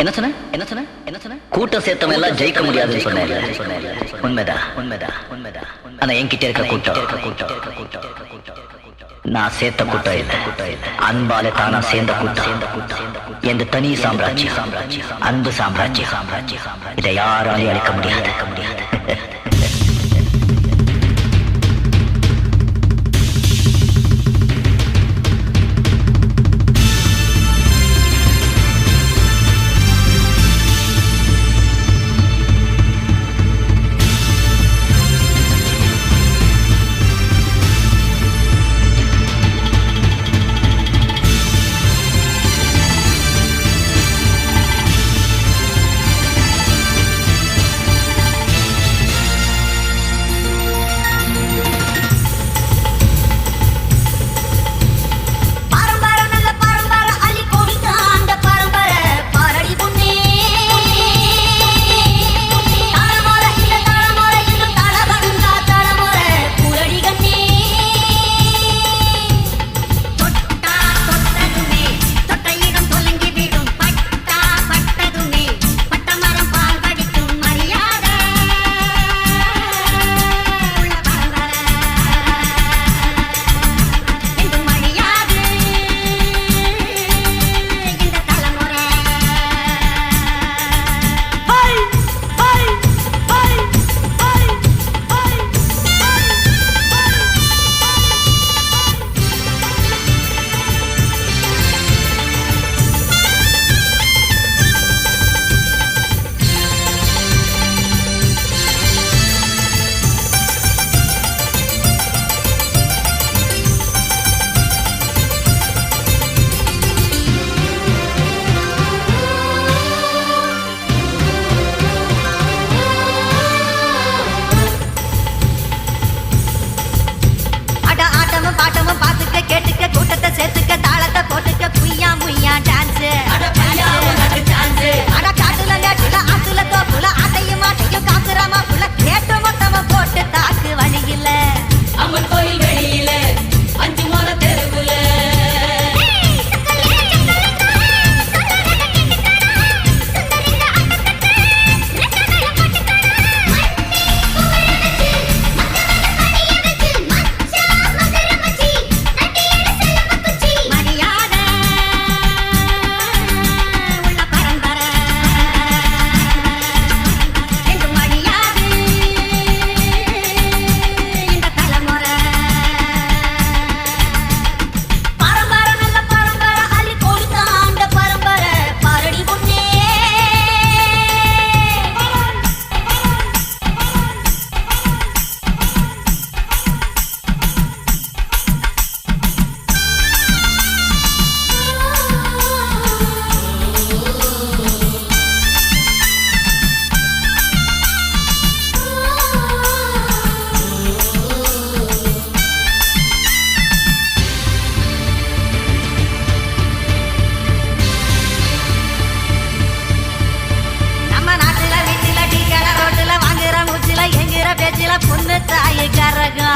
என்ன சொன்ன? என்ன சொன்ன? என்ன சொன்ன? கூட்டம் சேர்த்தவன் எல்லாம் ஜெயிக்க முடியாதுன்னு சொன்னேன். உண்மைதா? உண்மைதா? உண்மைதா? ஆனா என்கிட்ட இருக்க கூட்டம். கூட்டம் நான் சேர்த்த கூட்டம் இல்ல அன்பால தானா சேர்ந்த கூட்டம். சேர்ந்த கூட்டம் எந்த தனி சாம்ராஜ்யம்? சாம்ராஜ்யம் அன்பு சாம்ராஜ்யம். சாம்ராஜ்யம் இதை யாராலையும் அழிக்க முடியாது அழிக்க முடியாது. ஆட்டமும் வீட்டுல